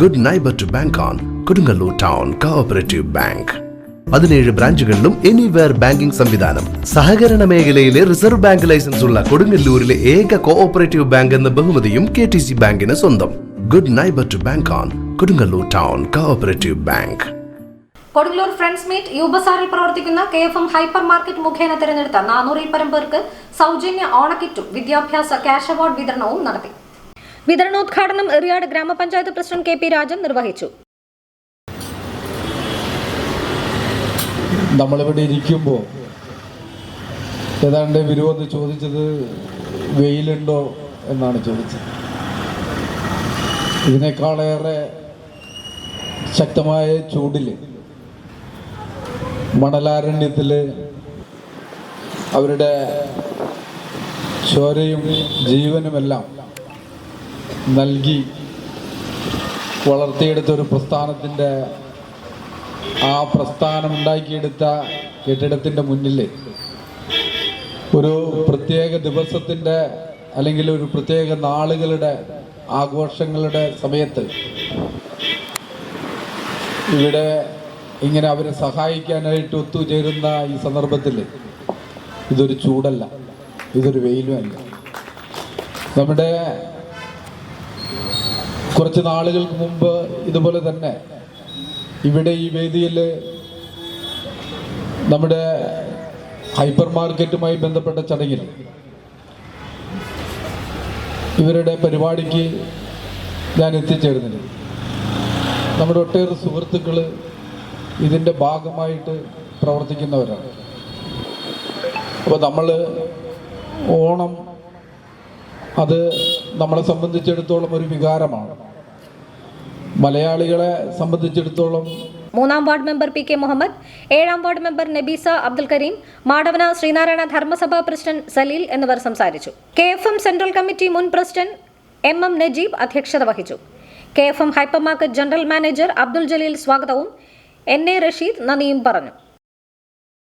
Good neighbour to bank on Kodungallur town cooperative bank പതിനേഴ് ബ്രാഞ്ചുകളിലും anywhere banking സംവിധാനം. സഹകരണ മേഖലയിലെ റിസർവ് ബാങ്ക് ലൈസൻസ് ഉള്ള കൊടുങ്ങല്ലൂരിലെ ഏക കോഓപ്പറേറ്റീവ് ബാങ്ക് എന്ന ബഹുമതിയും കെ ടി സി ബാങ്കിന് സ്വന്തം. Good neighbour to bank on Kodungallur town cooperative bank Kodungallur friends meet യൂബസാറിൽ പ്രവർത്തിക്കുന്ന K F M hyper market മുഖേന തിരഞ്ഞെടുത്ത നാനൂറിൽ പരം പേർക്ക് സൗജന്യ ഓണക്കിറ്റും വിദ്യാഭ്യാസ ക്യാഷ് അവാർഡ് വിതരണവും നടത്തി. വിതരണോദ്ഘാടനം എറിയാട് ഗ്രാമപഞ്ചായത്ത് പ്രസിഡന്റ് കെ പി രാജൻ നിർവഹിച്ചു. നമ്മളിവിടെ ഇരിക്കുമ്പോൾ ഏതാണ്ട് വിരുവെന്ന് ചോദിച്ചത് വെയിലുണ്ടോ എന്നാണ് ചോദിച്ചത്. ഇതിനേക്കാളേറെ ശക്തമായ ചൂടിൽ മണലാരണ്യത്തിൽ അവരുടെ ചോരയും ജീവനുമെല്ലാം നൽകി വളർത്തിയെടുത്ത ഒരു പ്രസ്ഥാനത്തിന്റെ ആ പ്രസ്ഥാനം ഉണ്ടാക്കിയെടുത്ത കെട്ടിടത്തിന്റെ മുന്നിൽ ഒരു പ്രത്യേക ദിവസത്തിന്റെ അല്ലെങ്കിൽ ഒരു പ്രത്യേക നാളുകളുടെ ആഘോഷങ്ങളുടെ സമയത്ത് ഇവിടെ ഇങ്ങനെ അവരെ സഹായിക്കാനായിട്ട് ഒത്തുചേരുന്ന ഈ സന്ദർഭത്തിൽ ഇതൊരു ചൂടല്ല ഇതൊരു വെയിലുമല്ല നമ്മുടെ കുറച്ച് നാളുകൾക്ക് മുമ്പ് ഇതുപോലെ തന്നെ ഇവിടെ ഈ വേദിയിൽ നമ്മുടെ ഹൈപ്പർ മാർക്കറ്റുമായി ബന്ധപ്പെട്ട ചടങ്ങിൽ ഇവരുടെ പരിപാടിക്ക് ഞാൻ എത്തിച്ചേരുന്നില്ല നമ്മുടെ ഒട്ടേറെ സുഹൃത്തുക്കൾ ഇതിന്റെ ഭാഗമായിട്ട് പ്രവർത്തിക്കുന്നവരാണ്. അപ്പോൾ നമ്മൾ ഓണം അത് നമ്മളെ സംബന്ധിച്ചിടത്തോളം ഒരു വികാരമാണ്. മലയാളികളെ സംബന്ധിച്ചിടത്തോളം മൂന്നാം ward member P K Muhammad ഏഴാം ward member Nabeesa Abdul Kareem Madavana Sreenarayana Dharmasabha president Saleel എന്നിവർ സംസാരിച്ചു. K F M central committee മുൻ പ്രസിഡന്റ് എം എം നജീബ് അധ്യക്ഷത വഹിച്ചു. K F M hypermarket general manager Abdul Jaleel സ്വാഗതവും N A Rasheed നന്ദിയും പറഞ്ഞു.